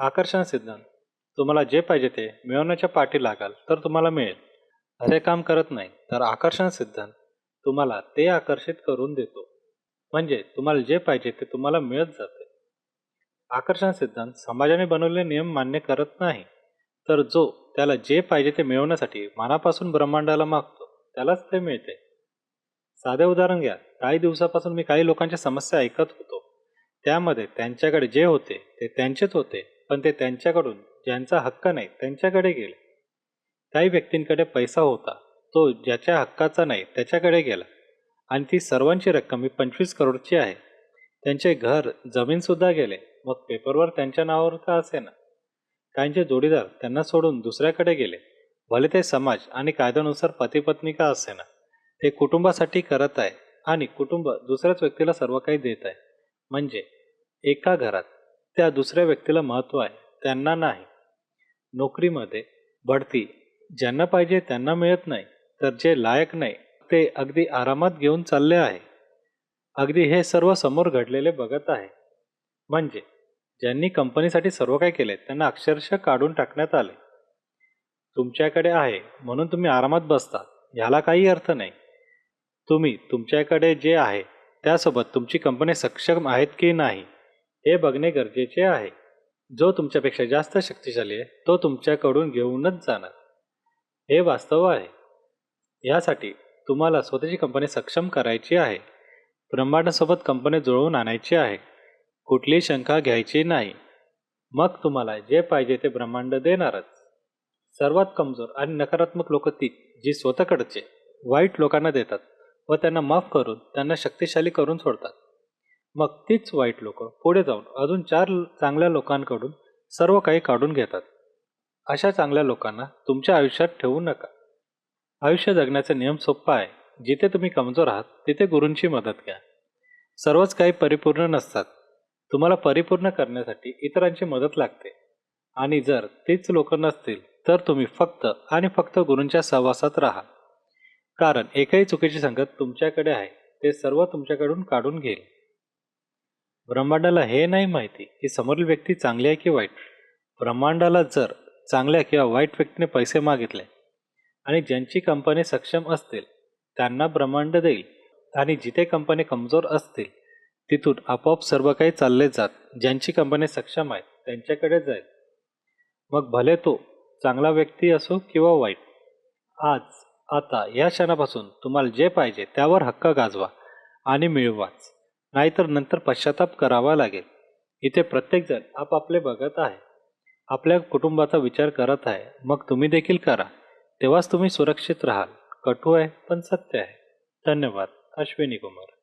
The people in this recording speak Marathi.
आकर्षण सिद्धांत. तुम्हाला जे पाहिजे ते मिळवण्याच्या पाठी लागाल तर तुम्हाला मिळेल. असे काम करत नाही तर आकर्षण सिद्धांत. तुम्हाला ते आकर्षित करून देतो. म्हणजे तुम्हाला जे पाहिजे ते तुम्हाला मिळत जाते. आकर्षण सिद्धांत समाजाने बनवलेले नियम मान्य करत नाही तर जो त्याला जे पाहिजे ते मिळवण्यासाठी मनापासून ब्रह्मांडाला मागतो त्यालाच ते मिळते. साधे उदाहरण घ्या. काही दिवसापासून मी काही लोकांच्या समस्या ऐकत होतो. त्यामध्ये त्यांच्याकडे जे होते ते त्यांचेच होते. पण ते त्यांच्याकडून ज्यांचा हक्क नाही त्यांच्याकडे गेले. काही व्यक्तींकडे पैसा होता तो ज्याच्या हक्काचा नाही त्याच्याकडे गेला. आणि ती सर्वांची रक्कम ही पंचवीस करोडची आहे. त्यांचे घर जमीनसुद्धा गेले. मग पेपरवर त्यांच्या नावावर का असे ना काहींचे जोडीदार त्यांना सोडून दुसऱ्याकडे गेले. भले ते समाज आणि कायद्यानुसार पतीपत्नी का का असेना? ते कुटुंबासाठी करत आहे आणि कुटुंब दुसऱ्याच व्यक्तीला सर्व काही देत आहे. म्हणजे एका घरात त्या दुसऱ्या व्यक्तीला महत्त्व आहे त्यांना नाही. नोकरीमध्ये बढती ज्यांना पाहिजे त्यांना मिळत नाही तर जे लायक नाही ते अगदी आरामात घेऊन चालले आहे. अगदी हे सर्व समोर घडलेले बघत आहे. म्हणजे ज्यांनी कंपनीसाठी सर्व काही केले त्यांना अक्षरशः काढून टाकण्यात आले. तुमच्याकडे आहे म्हणून तुम्ही आरामात बसता ह्याला काही अर्थ नाही. तुम्ही तुमच्याकडे जे आहे त्यासोबत तुमची कंपनी सक्षम आहेत की नाही? हे बघणे गरजेचे आहे. जो तुमच्यापेक्षा जास्त शक्तिशाली आहे तो तुमच्याकडून घेऊनच जाणार. हे वास्तव आहे. यासाठी तुम्हाला स्वतःची कंपनी सक्षम करायची आहे. ब्रह्मांडासोबत कंपनी जुळवून आणायची आहे. कुठलीही शंका घ्यायची नाही. मग तुम्हाला जे पाहिजे ते ब्रह्मांड देणारच. सर्वात कमजोर आणि नकारात्मक लोक ती जी स्वतःकडचे वाईट लोकांना देतात व त्यांना माफ करून त्यांना शक्तिशाली करून सोडतात. मग तीच वाईट लोक पुढे जाऊन अजून चार चांगल्या लोकांकडून सर्व काही काढून घेतात. अशा चांगल्या लोकांना तुमच्या आयुष्यात ठेवू नका. आयुष्य जगण्याचा नियम सोपा आहे. जिथे तुम्ही कमजोर आहात तिथे गुरूंची मदत घ्या. सर्वच काही परिपूर्ण नसतात. तुम्हाला परिपूर्ण करण्यासाठी इतरांची मदत लागते. आणि जर तीच लोक नसतील तर तुम्ही फक्त आणि फक्त गुरूंच्या सहवासात राहा. कारण एकही चुकीची संगत तुमच्याकडे आहे ते सर्व तुमच्याकडून काढून घेईल. ब्रह्मांडाला हे नाही माहिती की समोरील व्यक्ती चांगली आहे की वाईट. ब्रह्मांडाला जर चांगल्या किंवा वाईट व्यक्तीने पैसे मागितले आणि ज्यांची कंपनी सक्षम असतील त्यांना ब्रह्मांड देईल आणि जिथे कंपनी कमजोर असतील तिथून आपोआप सर्व काही चालले जात. ज्यांची कंपनी सक्षम आहे त्यांच्याकडे जाईल. मग भले तो चांगला व्यक्ती असो किंवा वाईट आज आता या क्षणापासून तुम्हाला जे पाहिजे त्यावर हक्क गाजवा आणि मिळवाच. नाहीतर नंतर पश्चाताप करावा लागेल. इथे प्रत्येकजण आपापले बघत आहे. आपल्या कुटुंबाचा विचार करत आहे. मग तुम्ही देखील करा. तेव्हाच तुम्ही सुरक्षित राहाल. कटू आहे पण सत्य आहे. धन्यवाद. अश्विनी कुमार.